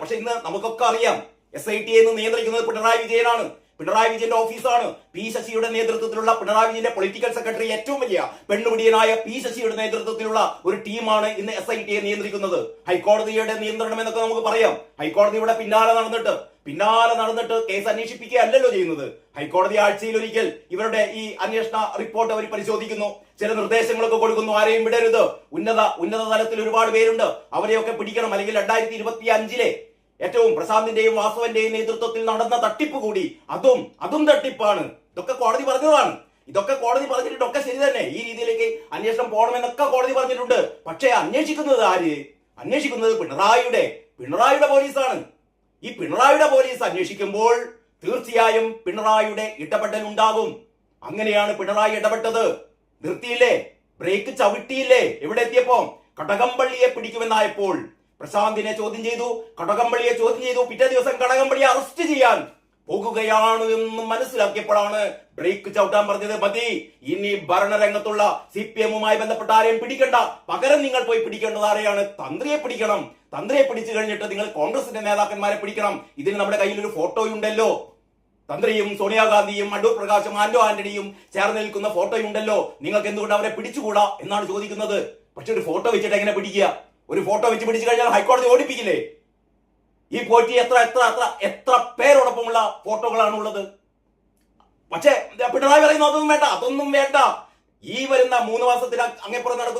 പക്ഷെ ഇന്ന് നമുക്കൊക്കെ അറിയാം എസ് ഐ ടി എന്ന് നിയന്ത്രിക്കുന്നത് പിണറായി വിജയനാണ്. പിണറായി വിജയന്റെ ഓഫീസാണ്. പി ശശിയുടെ നേതൃത്വത്തിലുള്ള പിണറായി വിജയന്റെ പൊളിറ്റിക്കൽ സെക്രട്ടറി ഏറ്റവും വലിയ പെണ്ണുപിടിയനായ പി ശശിയുടെ നേതൃത്വത്തിലുള്ള ഒരു ടീമാണ് ഇന്ന് എസ് ഐ ടിയെ നിയന്ത്രിക്കുന്നത്. ഹൈക്കോടതിയുടെ നിയന്ത്രണം എന്നൊക്കെ നമുക്ക് പറയാം. ഹൈക്കോടതിയുടെ പിന്നാലെ നടന്നിട്ട് പിന്നാലെ നടന്നിട്ട് കേസ് അന്വേഷിപ്പിക്കുകയല്ലോ ചെയ്യുന്നത്. ഹൈക്കോടതി ആഴ്ചയിൽ ഒരിക്കൽ ഇവരുടെ ഈ അന്വേഷണ റിപ്പോർട്ട് അവർ പരിശോധിക്കുന്നു. ചില നിർദ്ദേശങ്ങളൊക്കെ കൊടുക്കുന്നു. ആരെയും വിടരുത്. ഉന്നത ഉന്നത തലത്തിൽ ഒരുപാട് പേരുണ്ട്. അവരെയൊക്കെ പിടിക്കണം. അല്ലെങ്കിൽ രണ്ടായിരത്തി ഇരുപത്തി അഞ്ചിലെ ഏറ്റവും പ്രശാന്തിന്റെയും വാസവന്റെയും നേതൃത്വത്തിൽ നടന്ന തട്ടിപ്പ് കൂടി അതും അതും തട്ടിപ്പാണ്. ഇതൊക്കെ കോടതി പറഞ്ഞതാണ്. ഇതൊക്കെ കോടതി പറഞ്ഞിട്ടൊക്കെ ശരി തന്നെ. ഈ രീതിയിലേക്ക് അന്വേഷണം പോകണമെന്നൊക്കെ കോടതി പറഞ്ഞിട്ടുണ്ട്. പക്ഷേ അന്വേഷിക്കുന്നത് ആര്? അന്വേഷിക്കുന്നത് പിണറായിയുടെ പിണറായിയുടെ പോലീസാണ്. ഈ പിണറായിയുടെ പോലീസ് അന്വേഷിക്കുമ്പോൾ തീർച്ചയായും പിണറായിയുടെ ഇടപെടൽ ഉണ്ടാകും. അങ്ങനെയാണ് പിണറായി ഇടപെട്ടത്. നിർത്തിയില്ലേ? ബ്രേക്ക് ചവിട്ടിയില്ലേ? എവിടെ എത്തിയപ്പോ? കടകംപള്ളിയെ പിടിക്കുമെന്നായപ്പോൾ പ്രശാന്തിനെ ചോദ്യം ചെയ്തു കടകംപള്ളിയെ ചോദ്യം ചെയ്തു പിറ്റേ ദിവസം കടകംപള്ളിയെ അറസ്റ്റ് ചെയ്യാൻ പോകുകയാണ് എന്ന് മനസ്സിലാക്കിയപ്പോഴാണ് ബ്രേക്ക് ചവിട്ടാൻ പറഞ്ഞത്. മതി ഇനി ഭരണരംഗത്തുള്ള സി പി എമ്മുമായി ബന്ധപ്പെട്ട ആരെയും പിടിക്കണ്ട. പകരം നിങ്ങൾ പോയി പിടിക്കേണ്ടത് ആരെയാണ്? തന്ത്രിയെ പിടിക്കണം. തന്ത്രിയെ പിടിച്ചു കഴിഞ്ഞിട്ട് നിങ്ങൾ കോൺഗ്രസിന്റെ നേതാക്കന്മാരെ പിടിക്കണം. ഇതിന് നമ്മുടെ കയ്യിൽ ഒരു ഫോട്ടോയുണ്ടല്ലോ. തന്ത്രിയും സോണിയാഗാന്ധിയും അടൂർ പ്രകാശും ആന്റോ ആന്റണിയും ചേർന്ന് നിൽക്കുന്ന ഫോട്ടോയുണ്ടല്ലോ. നിങ്ങൾക്ക് എന്തുകൊണ്ട് അവരെ പിടിച്ചുകൂടാ എന്നാണ് ചോദിക്കുന്നത്. പക്ഷെ ഒരു ഫോട്ടോ വെച്ചിട്ട് എങ്ങനെ പിടിക്കുക? ഒരു ഫോട്ടോ വെച്ച് പിടിച്ചു കഴിഞ്ഞാൽ ഹൈക്കോടതി ഓടിപ്പിക്കില്ലേ? ഈ പോറ്റി എത്ര എത്ര എത്ര എത്ര പേരോടൊപ്പമുള്ള ഫോട്ടോകളാണ് ഉള്ളത്? പക്ഷേ പിണറായി പറയുന്നു അതൊന്നും വേണ്ട അതൊന്നും വേണ്ട. ഈ വരുന്ന മൂന്ന് മാസത്തിൽ അങ്ങേപ്പുറം നടക്കുന്ന